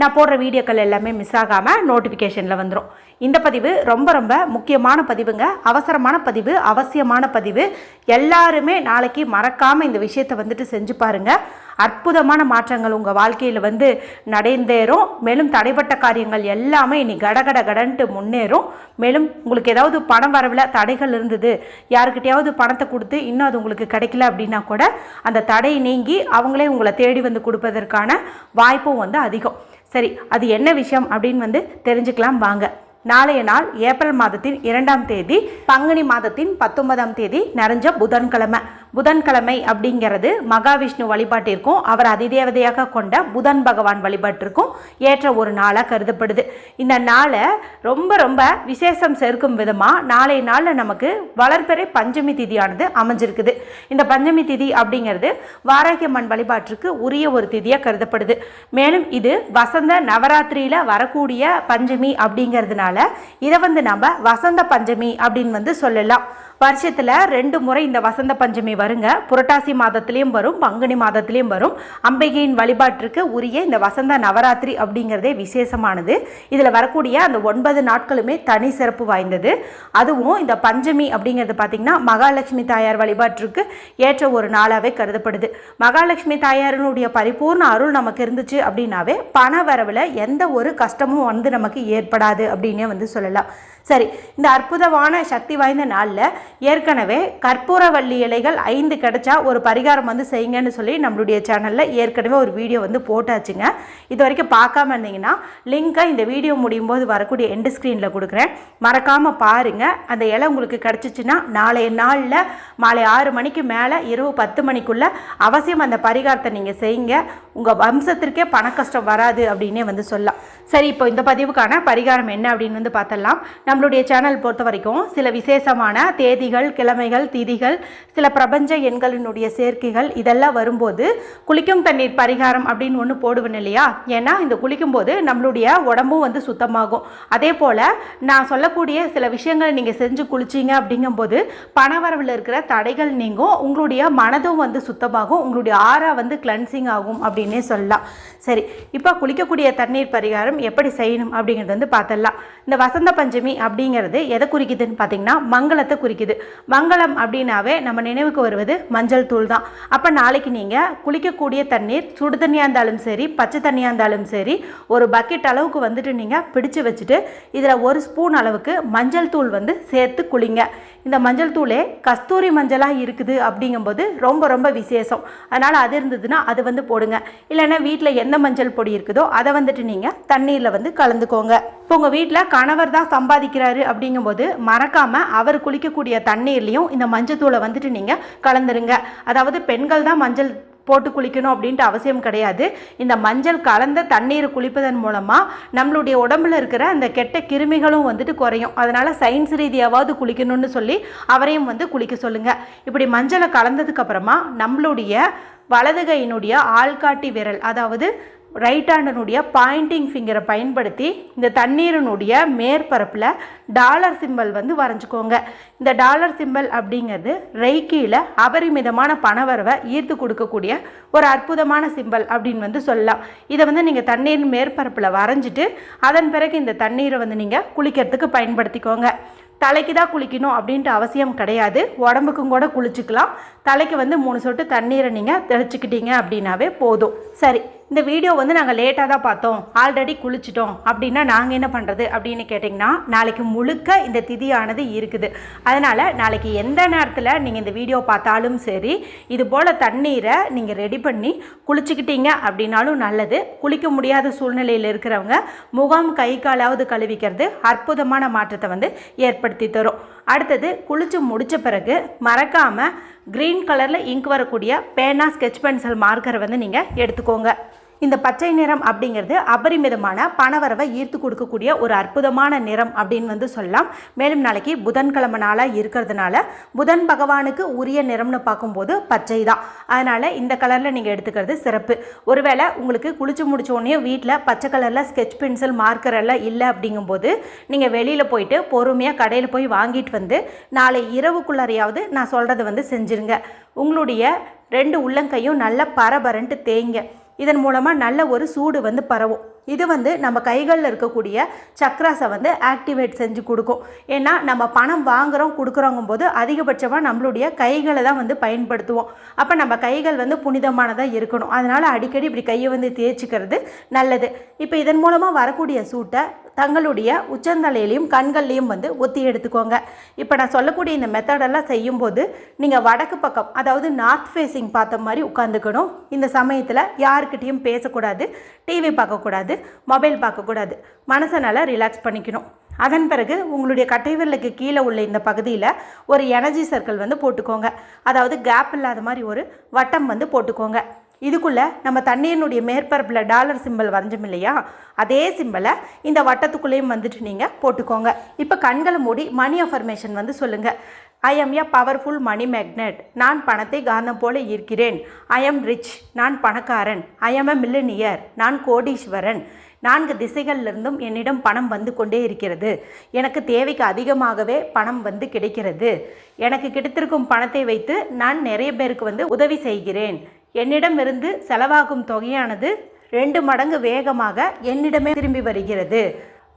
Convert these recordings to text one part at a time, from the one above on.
நான் போடுற வீடியோக்கள் எல்லாமே மிஸ் ஆகாமல் நோட்டிஃபிகேஷனில் வந்துடும் இந்த பதிவு ரொம்ப ரொம்ப முக்கியமான பதிவுங்க. அவசரமான பதிவு அவசியமான பதிவு. எல்லாருமே நாளைக்கு மறக்காமல் இந்த விஷயத்தை வந்துட்டு செஞ்சு பாருங்கள் அற்புதமான மாற்றங்கள் உங்கள் வாழ்க்கையில் வந்து நடைந்தேறும். மேலும் தடைப்பட்ட காரியங்கள் எல்லாமே இனி கடகட கடன்ட்டு முன்னேறும். மேலும் உங்களுக்கு ஏதாவது பணம் வரவில் தடைகள் இருந்தது யாருக்கிட்டையாவது பணத்தை கொடுத்து இன்னும் அது உங்களுக்கு கிடைக்கல அப்படின்னா கூட அந்த தடை நீங்கி அவங்களே உங்களை தேடி வந்து கொடுப்பதற்கான வாய்ப்பும் வந்து அதிகம். சரி அது என்ன விஷயம் அப்படின்னு வந்து தெரிஞ்சுக்கலாம் வாங்க. நாளைய நாள் ஏப்ரல் மாதத்தின் இரண்டாம் தேதி பங்குனி மாதத்தின் பத்தொன்பதாம் தேதி நிறைஞ்ச புதன்கிழமை. புதன்கிழமை அப்படிங்கிறது மகாவிஷ்ணு வழிபாட்டிற்கும் அவர் அதிதேவதையாக கொண்ட புதன் பகவான் வழிபாட்டிற்கும் ஏற்ற ஒரு நாளாக கருதப்படுது. இந்த நாளை ரொம்ப ரொம்ப விசேஷம் சேர்க்கும் விதமாக நாளை நாளில் நமக்கு வளர்பிறை பஞ்சமி திதியானது அமைஞ்சிருக்குது. இந்த பஞ்சமி திதி அப்படிங்கிறது வாராகியம்மன் வழிபாட்டிற்கு உரிய ஒரு திதியாக கருதப்படுது. மேலும் இது வசந்த நவராத்திரியில் வரக்கூடிய பஞ்சமி அப்படிங்கிறதுனால இதை வந்து நம்ம வசந்த பஞ்சமி அப்படின்னு வந்து சொல்லலாம். வருஷத்தில் ரெண்டு முறை இந்த வசந்த பஞ்சமி வருங்க. புரட்டாசி மாதத்துலேயும் வரும் பங்குனி மாதத்துலேயும் வரும். அம்பிகையின் வழிபாட்டிற்கு உரிய இந்த வசந்த நவராத்திரி அப்படிங்கிறதே விசேஷமானது. இதில் வரக்கூடிய அந்த ஒன்பது நாட்களுமே தனி சிறப்பு வாய்ந்தது. அதுவும் இந்த பஞ்சமி அப்படிங்கிறது பார்த்திங்கன்னா மகாலட்சுமி தாயார் வழிபாட்டிற்கு ஏற்ற ஒரு நாளாகவே கருதப்படுது. மகாலட்சுமி தாயாரினுடைய பரிபூர்ண அருள் நமக்கு இருந்துச்சு அப்படின்னாவே பண வரவில் எந்த ஒரு கஷ்டமும் வந்து நமக்கு ஏற்படாது அப்படின்னே வந்து சொல்லலாம். சரி இந்த அற்புதமான சக்தி வாய்ந்த நாளில் ஏற்கனவே கற்பூரவள்ளி இலைகள் ஐந்து கிடைச்சா ஒரு பரிகாரம் வந்து செய்யுங்கன்னு சொல்லி நம்மளுடைய சேனலில் ஏற்கனவே ஒரு வீடியோ வந்து போட்டாச்சுங்க. இது வரைக்கும் பார்க்காம இருந்தீங்கன்னா லிங்கை இந்த வீடியோ முடியும் போது வரக்கூடிய எண்டு ஸ்க்ரீனில் கொடுக்குறேன். மறக்காமல் பாருங்கள் அந்த இலை உங்களுக்கு கிடச்சிச்சின்னா நாளைய நாளில் மாலை ஆறு மணிக்கு மேலே இரவு பத்து மணிக்குள்ளே அவசியம் அந்த பரிகாரத்தை நீங்கள் செய்யுங்க. உங்கள் வம்சத்திற்கே பண கஷ்டம் வராது அப்படின்னே வந்து சொல்லலாம். சரி இப்போ இந்த பதிவுக்கான பரிகாரம் என்ன அப்படின்னு வந்து பார்த்தலாம் நம்மளுடைய சேனல் பொறுத்த வரைக்கும் சில விசேஷமான தேதிகள் கிழமைகள் திதிகள் சில பிரபஞ்ச எண்களினுடைய சேர்க்கைகள் இதெல்லாம் வரும்போது குளிக்கும் தண்ணீர் பரிகாரம் அப்படின்னு ஒன்று போடுவேன் இல்லையா? ஏன்னா இந்த குளிக்கும்போது நம்மளுடைய உடம்பும் வந்து சுத்தமாகும். அதே போல் நான் சொல்லக்கூடிய சில விஷயங்கள் நீங்கள் செஞ்சு குளிச்சிங்க அப்படிங்கும்போது பணவரவில் இருக்கிற தடைகள் நீங்கும். உங்களுடைய மனதும் வந்து சுத்தமாகும். உங்களுடைய ஆறா வந்து கிளன்சிங் ஆகும் அப்படின்னே சொல்லலாம். சரி இப்போ குளிக்கக்கூடிய தண்ணீர் பரிகாரம் எப்படி செய்யணும் அப்படிங்கிறது வந்து பார்த்துடலாம். இந்த வசந்த பஞ்சமி அப்படிங்கிறது எதை குறிக்குதுன்னு பார்த்தீங்கன்னா மங்களத்தை குறிக்குது. மங்களம் அப்படின்னாவே நம்ம நினைவுக்கு வருவது மஞ்சள் தூள் தான். அப்போ நாளைக்கு நீங்கள் குளிக்கக்கூடிய தண்ணீர் சுடு தண்ணியாக இருந்தாலும் சரி பச்சை தண்ணியாக இருந்தாலும் சரி ஒரு பக்கெட் அளவுக்கு வந்துட்டு நீங்கள் பிடிச்சு வச்சுட்டு இதில் ஒரு ஸ்பூன் அளவுக்கு மஞ்சள் தூள் வந்து சேர்த்து குளிங்க. இந்த மஞ்சள் தூளே கஸ்தூரி மஞ்சளாக இருக்குது அப்படிங்கும்போது ரொம்ப ரொம்ப விசேஷம். அதனால் அது இருந்ததுன்னா அது வந்து போடுங்க. இல்லைன்னா வீட்டில் எந்த மஞ்சள் பொடி இருக்குதோ அதை வந்துட்டு நீங்கள் தண்ணீரில் வந்து கலந்துக்கோங்க. இப்போ உங்கள் வீட்டில் கணவர் தான் சம்பாதிக்கிறாரு அப்படிங்கும்போது மறக்காமல் அவர் குளிக்கக்கூடிய தண்ணீர்லேயும் இந்த மஞ்சள் தூளை வந்துட்டு நீங்கள் கலந்துருங்க. அதாவது பெண்கள் தான் மஞ்சள் போட்டு குளிக்கணும் அப்படின்ட்டு அவசியம் கிடையாது. இந்த மஞ்சள் கலந்த தண்ணீர் குளிப்பதன் மூலமாக நம்மளுடைய உடம்புல இருக்கிற அந்த கெட்ட கிருமிகளும் வந்துட்டு குறையும். அதனால் சயின்ஸ் ரீதியாவது குளிக்கணும்னு சொல்லி அவரையும் வந்து குளிக்க சொல்லுங்கள் இப்படி மஞ்சளை கலந்ததுக்கப்புறமா நம்மளுடைய வலதுகையினுடைய ஆள்காட்டி விரல் அதாவது ரைட் ஹேண்டனுடைய பாயிண்டிங் ஃபிங்கரை பயன்படுத்தி இந்த தண்ணீரினுடைய மேற்பரப்பில் டாலர் சிம்பல் வந்து வரைஞ்சிக்கோங்க. இந்த டாலர் சிம்பல் அப்படிங்கிறது ரெய்கியில் அபரிமிதமான பணவரவை ஈர்த்து கொடுக்கக்கூடிய ஒரு அற்புதமான சிம்பல் அப்படின்னு வந்து சொல்லலாம். இதை வந்து நீங்கள் தண்ணீர் மேற்பரப்பில் வரைஞ்சிட்டு அதன் பிறகு இந்த தண்ணீரை வந்து நீங்கள் குளிக்கிறதுக்கு பயன்படுத்திக்கோங்க. தலைக்கு தான் குளிக்கணும் அப்படின்ட்டு அவசியம் கிடையாது. உடம்புக்கும் கூட குளிச்சுக்கலாம். தலைக்கு வந்து மூணு சொட்டு தண்ணீரை நீங்கள் தெளிச்சுக்கிட்டீங்க அப்படின்னாவே போதும். சரி இந்த வீடியோ வந்து நாங்கள் லேட்டாக தான் பார்த்தோம். ஆல்ரெடி குளிச்சிட்டோம். அப்படின்னா நாங்கள் என்ன பண்ணுறது அப்படின்னு கேட்டிங்கன்னா நாளைக்கு முழுக்க இந்த திதியானது இருக்குது. அதனால் நாளைக்கு எந்த நேரத்தில் நீங்கள் இந்த வீடியோ பார்த்தாலும் சரி இது போல் தண்ணீரை நீங்கள் ரெடி பண்ணி குளிச்சுக்கிட்டீங்க அப்படின்னாலும் நல்லது. குளிக்க முடியாத சூழ்நிலையில் இருக்கிறவங்க முகம் கை காலாவது கழுவிக்கிறது அற்புதமான மாற்றத்தை வந்து ஏற்படுத்தி தரும். அடுத்தது குளித்து முடித்த பிறகு மறக்காமல் க்ரீன் கலரில் இங்க் வரக்கூடிய பேனா ஸ்கெட்ச் பென்சில் மார்க்கரை வந்து நீங்கள் எடுத்துக்கோங்க. இந்த பச்சை நிறம் அப்படிங்கிறது அபரிமிதமான பணவரவை ஈர்த்து கொடுக்கக்கூடிய ஒரு அற்புதமான நிறம் அப்படின்னு வந்து சொல்லலாம். மேலும் நாளைக்கு புதன்கிழமை நாளாக இருக்கிறதுனால புதன் பகவானுக்கு உரிய நிறம்னு பார்க்கும்போது பச்சை தான். அதனால் இந்த கலரில் நீங்கள் எடுத்துக்கிறது சிறப்பு. ஒருவேளை உங்களுக்கு குளிச்சு முடிச்ச உடனே வீட்டில் பச்சை கலரில் ஸ்கெட்ச் பென்சில் மார்க்கர் எல்லாம் இல்லை அப்படிங்கும்போது நீங்கள் வெளியில் போயிட்டு பொறுமையாக கடையில் போய் வாங்கிட்டு வந்து நாளை இரவுக்குள்ளாரையாவது நான் சொல்கிறத வந்து செஞ்சுருங்க. உங்களுடைய ரெண்டு உள்ளங்கையும் நல்லா பரபரன்ட்டு தேய்ங்க. இதன் மூலமாக நல்ல ஒரு சூடு வந்து பரவும். இது வந்து நம்ம கைகளில் இருக்கக்கூடிய சக்ராஸை வந்து ஆக்டிவேட் செஞ்சு கொடுக்கும். ஏன்னா நம்ம பணம் வாங்குகிறோம் கொடுக்குறோங்கும் போது அதிகபட்சமாக நம்மளுடைய கைகளை தான் வந்து பயன்படுத்துவோம். அப்போ நம்ம கைகள் வந்து புனிதமானதாக இருக்கணும். அதனால் அடிக்கடி இப்படி கையை வந்து தேய்ச்சிக்கிறது நல்லது. இப்போ இதன் மூலமாக வரக்கூடிய சூட்டை தங்களுடைய உச்சந்தலையிலையும் கண்கள்லையும் வந்து ஒத்தி எடுத்துக்கோங்க. இப்போ நான் சொல்லக்கூடிய இந்த மெத்தடெல்லாம் செய்யும்போது நீங்கள் வடக்கு பக்கம் அதாவது நார்த் ஃபேஸிங் பார்த்த மாதிரி உட்காந்துக்கணும் இந்த சமயத்தில் யாருக்கிட்டேயும் பேசக்கூடாது டிவி பார்க்கக்கூடாது. மொபைல் பார்க்கக்கூடாது. மனசை நல்லா ரிலாக்ஸ் பண்ணிக்கணும். அதன் பிறகு உங்களுடைய கட்டைவிரலுக்கு கீழே உள்ள இந்த பகுதியில் ஒரு எனர்ஜி சர்க்கிள் வந்து போட்டுக்கோங்க. அதாவது கேப் இல்லாத மாதிரி ஒரு வட்டம் வந்து போட்டுக்கோங்க. இதுக்குள்ளே நம்ம தண்ணீரினுடைய மேற்பரப்பில் டாலர் சிம்பிள் வரைஞ்சோம் இல்லையா? அதே சிம்பிளை இந்த வட்டத்துக்குள்ளேயும் வந்துட்டு நீங்கள் போட்டுக்கோங்க. இப்போ கண்களை மூடி மணி அஃபர்மேஷன் வந்து சொல்லுங்கள் I am a powerful money magnet நான் பணத்தை காந்தம் போல ஈர்க்கிறேன் ஐ எம் ரிச் நான் பணக்காரன். ஐ எம் எ மில்லினியர் நான் கோடீஸ்வரன். நான்கு திசைகளிலிருந்தும் என்னிடம் பணம் வந்து கொண்டே இருக்கிறது. எனக்கு தேவைக்கு அதிகமாகவே பணம் வந்து கிடைக்கிறது. எனக்கு கிடைத்திருக்கும் பணத்தை வைத்து நான் நிறைய பேருக்கு வந்து உதவி செய்கிறேன். என்னிடமிருந்து செலவாகும் தொகையானது ரெண்டு மடங்கு வேகமாக என்னிடமே திரும்பி வருகிறது.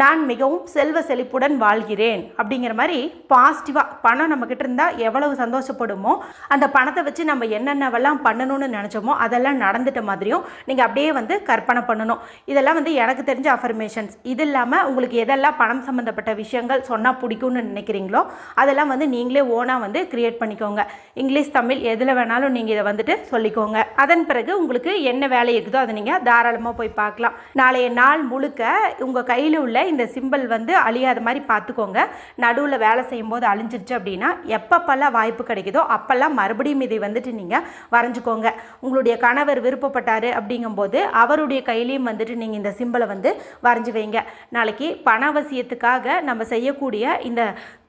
நான் மிகவும் செல்வ செழிப்புடன் வாழ்கிறேன். அப்படிங்கிற மாதிரி பாசிட்டிவாக பணம் நம்மக்கிட்ட இருந்தால் எவ்வளவு சந்தோஷப்படுமோ அந்த பணத்தை வச்சு நம்ம என்னென்னவெல்லாம் பண்ணணும்னு நினச்சோமோ அதெல்லாம் நடந்துட்ட மாதிரியும் நீங்கள் அப்படியே வந்து கற்பனை பண்ணணும். இதெல்லாம் வந்து எனக்கு தெரிஞ்ச அஃபர்மேஷன்ஸ் இது இல்லாமல் உங்களுக்கு எதெல்லாம் பணம் சம்மந்தப்பட்ட விஷயங்கள் சொன்னால் பிடிக்கும்னு நினைக்கிறீங்களோ அதெல்லாம் வந்து நீங்களே ஓனாக வந்து க்ரியேட் பண்ணிக்கோங்க. இங்கிலீஷ் தமிழ் எதில் வேணாலும் நீங்கள் இதை வந்துட்டு சொல்லிக்கோங்க. அதன் பிறகு உங்களுக்கு என்ன வேலை இருக்குதோ அதை நீங்கள் தாராளமாக போய் பார்க்கலாம். நாளைய நாள் முழுக்க உங்கள் கையில் உள்ள இந்த சிம்பிள் வந்து அழியாத மாதிரி பார்த்துக்கோங்க. நடுவில் வேலை செய்யும்போது அழிஞ்சிருச்சு அப்படின்னா எப்பப்பெல்லாம் வாய்ப்பு கிடைக்குதோ அப்போல்லாம் மறுபடியும் இதை வந்துட்டு நீங்கள் வரைஞ்சிக்கோங்க. உங்களுடைய கணவர் விருப்பப்பட்டார் அப்படிங்கும்போது அவருடைய கையிலையும் வந்துட்டு நீங்கள் இந்த சிம்பிளை வந்து வரைஞ்சி வைங்க. நாளைக்கு பண அவசியத்துக்காக நம்ம செய்யக்கூடிய இந்த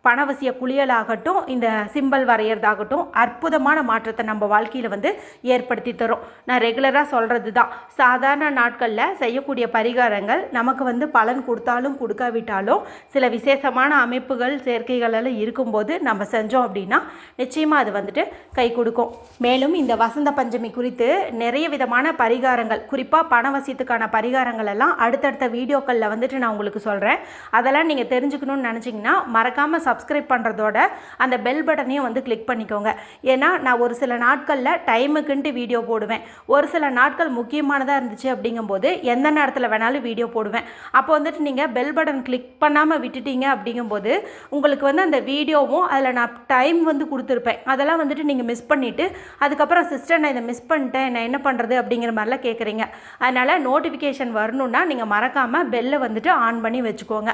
பணவசிய குளியலாகட்டும் இந்த சிம்பல் வரைகிறதாகட்டும் அற்புதமான மாற்றத்தை நம்ம வாழ்க்கையில் வந்து ஏற்படுத்தி தரும். நான் ரெகுலராக சொல்கிறது தான் சாதாரண நாட்களில் செய்யக்கூடிய பரிகாரங்கள் நமக்கு வந்து பலன் கொடுத்தாலும் கொடுக்காவிட்டாலும் சில விசேஷமான அமைப்புகள் சேர்க்கைகள் இருக்கும்போது நம்ம செஞ்சோம் அப்படின்னா நிச்சயமாக அது வந்துட்டு கை கொடுக்கும். மேலும் இந்த வசந்த பஞ்சமி குறித்து நிறைய விதமான பரிகாரங்கள் குறிப்பாக பணவசியத்துக்கான பரிகாரங்கள் எல்லாம் அடுத்தடுத்த வீடியோக்களில் வந்துட்டு நான் உங்களுக்கு சொல்கிறேன் அதெல்லாம் நீங்கள் தெரிஞ்சுக்கணும்னு நினச்சிங்கன்னா மறக்காமல் சப் சப்ஸ்கிரைப் பண்ணுறதோட அந்த பெல் பட்டனையும் வந்து கிளிக் பண்ணிக்கோங்க. ஏன்னா நான் ஒரு சில நாட்களில் டைமுக்குன்ட்டு வீடியோ போடுவேன். ஒரு சில நாட்கள் முக்கியமானதாக இருந்துச்சு அப்படிங்கும்போது எந்த நேரத்தில் வேணாலும் வீடியோ போடுவேன். அப்போ வந்துட்டு நீங்கள் பெல் பட்டன் கிளிக் பண்ணாமல் விட்டுட்டீங்க அப்படிங்கும்போது உங்களுக்கு வந்து அந்த வீடியோவும் அதில் நான் டைம் வந்து கொடுத்துருப்பேன். அதெல்லாம் வந்துட்டு நீங்கள் மிஸ் பண்ணிவிட்டு அதுக்கப்புறம் சிஸ்டர் நான் இதை மிஸ் பண்ணிட்டேன். நான் என்ன பண்ணுறது அப்படிங்கிற மாதிரிலாம் கேட்குறீங்க அதனால் நோட்டிஃபிகேஷன் வரணுன்னா நீங்கள் மறக்காமல் பெல்லை வந்துட்டு ஆன் பண்ணி வச்சுக்கோங்க.